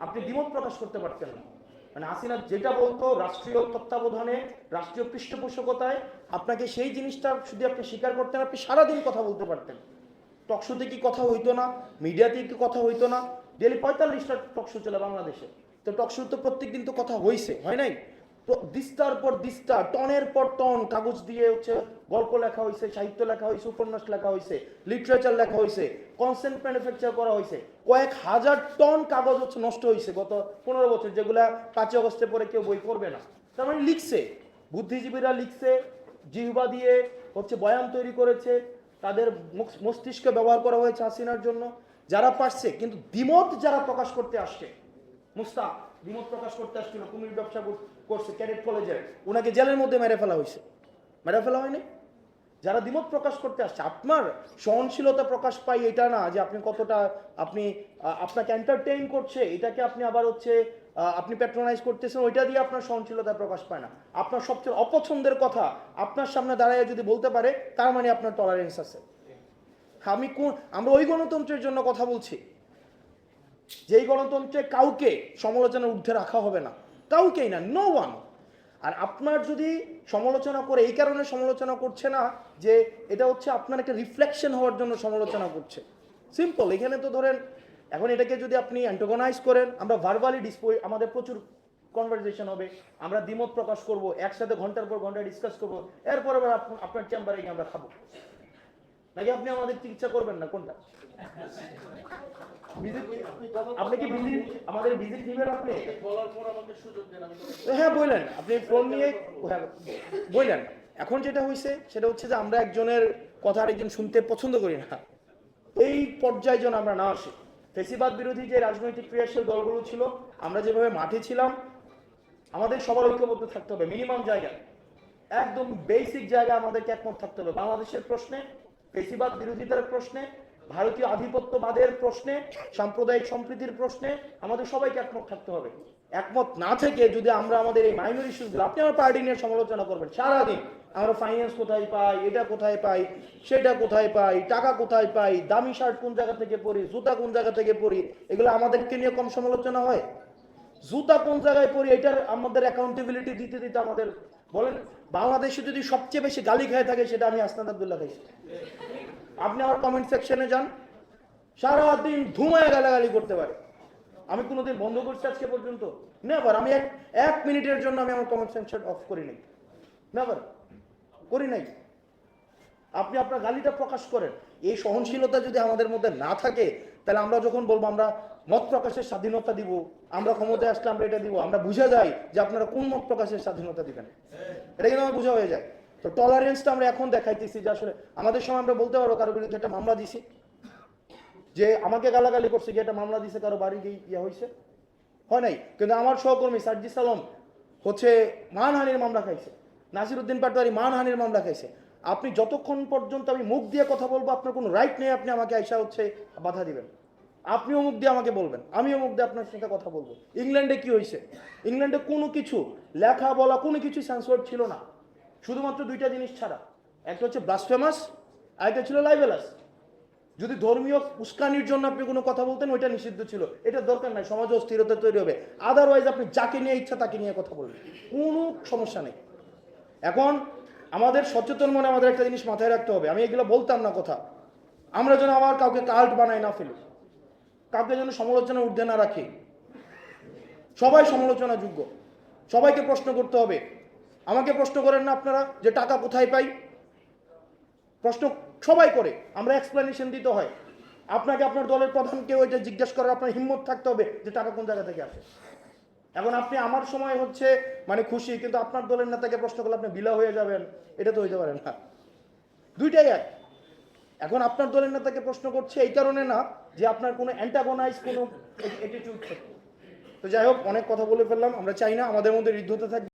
আপনি দ্বিমত প্রকাশ করতে পারতেন না। মানে হাসিনা যেটা বলতো, রাষ্ট্রীয় তত্ত্বাবধানে, রাষ্ট্রীয় পৃষ্ঠপোষকতায়, আপনাকে সেই জিনিসটা শুধু আপনি স্বীকার করতেন, আপনি সারাদিন কথা বলতে পারতেন। টকশোতে কি কথা হইতো না? মিডিয়াতে কি কথা হইতো না? ডেলি পঁয়তাল্লিশটা টকশো চলে বাংলাদেশে। তো টকশো তো প্রত্যেক দিন তো কথা হয়েছে হয় নাই? দিস্তার পর দিস্তা, টনের পর টন কাগজ দিয়ে হচ্ছে গল্প লেখা হয়েছে সাহিত্য লেখা হয়েছে উপন্যাস লেখা হয়েছে লিটারেচার লেখা হয়েছে কনসেন্ট ম্যানুফ্যাকচার করা হয়েছে কয়েক হাজার টন কাগজ হচ্ছে নষ্ট হয়েছে গত পনেরো বছর, যেগুলা পাঁচই অগস্টে পরে কেউ বই করবে না। তার মানে লিখছে, বুদ্ধিজীবীরা লিখছে, জিহবা দিয়ে হচ্ছে বয়ান তৈরি করেছে, তাদের মস- মস্তিষ্ক ব্যবহার করা হয়েছে হাসিনার জন্য। যারা পারছে, কিন্তু দ্বিমত যারা প্রকাশ করতে আসছে, মুস্তাক দ্বিমত প্রকাশ করতে আসছিল, কুমির ব্যবসা করছে, ক্যাডেট কলেজে। ওনাকে জেলের মধ্যে মেরে ফেলা হয়েছে। মেরে ফেলা হয়নি? যারা দ্বিমত প্রকাশ করতে আসছে, আপনার সহনশীলতা প্রকাশ পাই এটা না যে আপনি কতটা, আপনি আপনাকে এন্টারটেইন করছে, এটাকে আপনি আবার হচ্ছে আপনি প্যাট্রোনাইজ করতেছেন, ওইটা দিয়ে আপনার সহনশীলতা প্রকাশ পায় না। আপনার সবচেয়ে অপছন্দের কথা, আপনার সামনে দাঁড়ায় যদি বলতে পারে, তার মানে আপনার টলারেন্স আছে। আমি কোন আমরা ওই গণতন্ত্রের জন্য কথা বলছি। যেই গণতন্ত্রে কাউকে সমালোচনার ঊর্ধ্বে রাখা হবে না, কাউকেই না নো ওয়ান আর আপনার যদি সমালোচনা করে, এই কারণে সমালোচনা করছে না যে এটা হচ্ছে আপনার একটা রিফ্লেকশন হওয়ার জন্য সমালোচনা করছে। সিম্পল এখানে তো ধরেন, এখন এটাকে যদি আপনি অ্যান্টোগনাইজ করেন, আমরা ভার্বালি ডিসপো আমাদের প্রচুর কনভারসেশন হবে, আমরা দ্বিমত প্রকাশ করব, একসাথে ঘণ্টার পর ঘণ্টা ডিসকাস করব, এরপর আবার আপনার চেম্বারে গিয়ে আমরা খাব। নাকি আপনি আমাদের চিকিৎসা করবেন না, কোনটা? আপনি কি ভিজিট আমাদের ভিজিট দিবেন আপনি? হ্যাঁ বললেন আপনি ফোন নিয়ে হ্যাঁ, বললেন এখন যেটা হয়েছে সেটা হচ্ছে যে আমরা একজনের কথা আরেকজন শুনতে পছন্দ করি না। এই পর্যায়ে যেন আমরা না আসি। ফেসিবাদ বিরোধী যে রাজনৈতিক ক্রিয়াশীল দলগুলো ছিল আমরা যেভাবে মাঠে ছিলাম আমাদের সবার ঐক্যবদ্ধ থাকতে হবে মিনিমাম জায়গায় একদম বেসিক জায়গা আমাদেরকে একমত থাকতে হবে। বাংলাদেশের প্রশ্নে ফেসিবাদ বিরোধিতার প্রশ্নে ভারতীয় আধিপত্যবাদের প্রশ্নে, সাম্প্রদায়িক সম্প্রীতির প্রশ্নে আমাদের সবাইকে একমত থাকতে হবে। একমত না থেকে যদি আমরা আমাদের এই মাইনর ইস্যুগুলো আপনি আমার পার্টি নিয়ে সমালোচনা করবেন সারাদিন। আমরা ফাইন্যান্স কোথায় পাই, এটা কোথায় পাই, সেটা কোথায় পাই, টাকা কোথায় পাই, দামি শার্ট কোন জায়গা থেকে পড়ি জুতা কোন জায়গা থেকে পড়ি এগুলো আমাদেরকে নিয়ে কম সমালোচনা হয়? জুতা কোন জায়গায় পরি এটার আমাদের অ্যাকাউন্টেবিলিটি দিতে দিতে আমাদের বলেন, বাংলাদেশে যদি সবচেয়ে বেশি গালি খেয়ে থাকে, সেটা আমি আসনাদ আব্দুল্লাহ খাইছি আপনি আমার কমেন্ট সেকশনে যান, সারাদিন ধুমায় গালাগালি করতে পারে। আমি কোনোদিন বন্ধ করছি আজকে পর্যন্ত। নেভার আমি এক এক মিনিটের জন্য আমি আমার কমেন্ট সেকশন অফ করি নাই। নেভার করি নাই। আপনি আপনার গালিটা প্রকাশ করেন। এই সহনশীলতা যদি আমাদের মধ্যে না থাকে, তাহলে আমরা যখন বলব, আমরা মত প্রকাশের স্বাধীনতা দিব। আমরা ক্ষমতায় আসলে আমরা এটা দিব। আমরা বুঝে যাই যে আপনারা কোন মত প্রকাশের স্বাধীনতা দিবেন। এটা কিন্তু আমার বোঝা হয়ে যায়। তো টলারেন্সটা আমরা এখন দেখাইতেছি যে আসলে আমাদের সময় আমরা বলতে পারব কারও বিরুদ্ধে একটা মামলা দিছি। যে আমাকে গালাগালি করছে কি একটা মামলা দিছে, কারও বাড়ি গিয়ে ইয়ে হয়েছে হয় নাই? কিন্তু আমার সহকর্মী সার্জি সালম হচ্ছে মানহানির মামলা খাইছে। নাসির উদ্দিন পাটোয়ারি মানহানির মামলা খাইছে। আপনি যতক্ষণ পর্যন্ত আমি মুখ দিয়ে কথা বলব, আপনার কোনো রাইট নেই, আপনি আমাকে আইসা হচ্ছে বাধা দিবেন। আপনিও মুখ দিয়ে আমাকে বলবেন আমিও মুখ দিয়ে আপনার সাথে কথা বলব। ইংল্যান্ডে কি হয়েছে? ইংল্যান্ডে কোনো কিছু, লেখা বলা কোনো কিছু সেন্সর ছিল না। শুধুমাত্র দুইটা জিনিস ছাড়া। একটা হচ্ছে ব্লাসফেমাস আর একটা ছিল লাইভেলাস যদি ধর্মীয় উস্কানির জন্য আপনি কোনো কথা বলতেন, ওইটা নিষিদ্ধ ছিল। এটা দরকার নাই, সমাজে অস্থিরতা তৈরি হবে। আদারওয়াইজ আপনি যাকে নিয়ে ইচ্ছা তাকে নিয়ে কথা বলবেন। কোনো সমস্যা নেই। এখন আমাদের সচেতন মনে আমাদের একটা জিনিস মাথায় রাখতে হবে। আমি এগুলো বলতাম না কথা। আমরা যেন আবার কাউকে কাল্ট বানাই না ফেলি। কাউকে যেন সমালোচনা ঊর্ধ্বে না রাখে। সবাই সমালোচনা যোগ্য সবাইকে প্রশ্ন করতে হবে, আমাকে প্রশ্ন করেন না আপনারা যে টাকা কোথায় পাই? প্রশ্ন সবাই করে, আমরা এক্সপ্লেনেশন দিতে হয়। আপনাকে আপনার দলের প্রধানকে ওইটা জিজ্ঞেস করার আপনার হিম্মত থাকতে হবে যে টাকা কোন জায়গা থেকে আসে। এখন আপনি আমার সময় হচ্ছে মানে খুশি, কিন্তু আপনার দলের নেতাকে প্রশ্ন করলে আপনি বিলা হয়ে যাবেন, এটা তো হইতে পারে না। দুইটাই এক। এখন আপনার দলের নেতাকে প্রশ্ন করছে, এই কারণে না যে আপনার কোনো অ্যান্টাগোনাইজ কোনো অ্যাটিটিউড থাকে তো যাই হোক, অনেক কথা বলে ফেললাম, আমরা চাই না আমাদের মধ্যে হৃদ্ধতা থাকবে